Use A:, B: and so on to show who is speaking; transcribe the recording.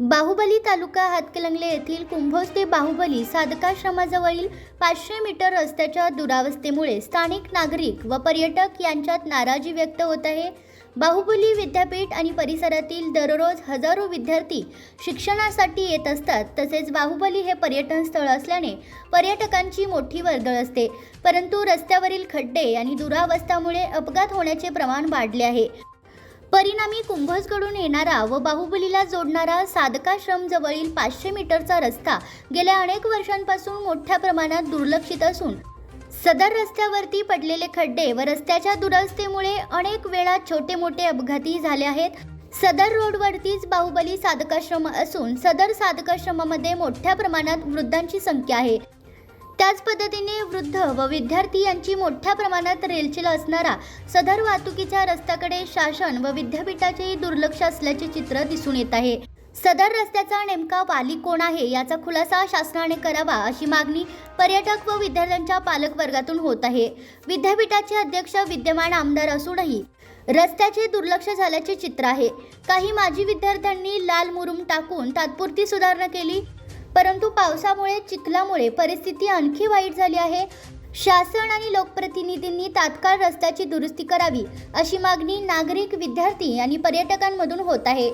A: बाहुबली तालुका हातकलंगले येथील कुंभोज ते बाहुबली साधकाश्रमाजवळील पाचशे मीटर रस्त्याच्या दुरावस्थेमुळे स्थानिक नागरिक व पर्यटक यांच्यात नाराजी व्यक्त होत आहे. बाहुबली विद्यापीठ आणि परिसरातील दररोज हजारो विद्यार्थी शिक्षणासाठी येत असतात. तसेच बाहुबली हे पर्यटन स्थळ असल्याने पर्यटकांची मोठी वर्दळ असते. परंतु रस्त्यावरील खड्डे आणि दुरावस्थामुळे अपघात होण्याचे प्रमाण वाढले आहे. परिणामी कुंभजकडून येणारा व बाहुबलीला जोडणारा साधकाश्रम जवळील पाचशे मीटरचा रस्ता गेल्या अनेक वर्षांपासून मोठ्या प्रमाणात दुर्लक्षित असून सदर रस्त्यावरती पडलेले खड्डे व रस्त्याच्या दुरवस्थेमुळे अनेक वेळा छोटे मोठे अपघातही झाले आहेत. सदर रोडवरतीच बाहुबली साधकाश्रम असून सदर साधकाश्रमामध्ये मोठ्या प्रमाणात वृद्धांची संख्या आहे. त्याच पद्धतीने वृद्ध व विद्यार्थी यांची मोठ्या प्रमाणात रेलचेल असणारा सदर वाहतुकीच्या रस्त्याकडे शासन व विद्यापीठाचेही दुर्लक्ष असल्याचे चित्र दिसून येत आहे. सदर रस्त्याचा नेमका वाली कोण आहे याचा खुलासा शासनाने करावा अशी मागणी पर्यटक व विद्यार्थ्यांच्या पालकवर्गातून होत आहे. विद्यापीठाचे अध्यक्ष विद्यमान आमदार असूनही रस्त्याचे दुर्लक्ष झाल्याचे चित्र आहे. काही माजी विद्यार्थ्यांनी लाल मुरुम टाकून तात्पुरती सुधारणा केली. परंतु पावसामुळे चिखलामुळे परिस्थिती आणखी वाईट झाली आहे. शासन आणि लोकप्रतिनिधींनी तात्काळ रस्त्याची दुरुस्ती करावी अशी मागणी नागरिक विद्यार्थी आणि पर्यटकांमधून होत आहे.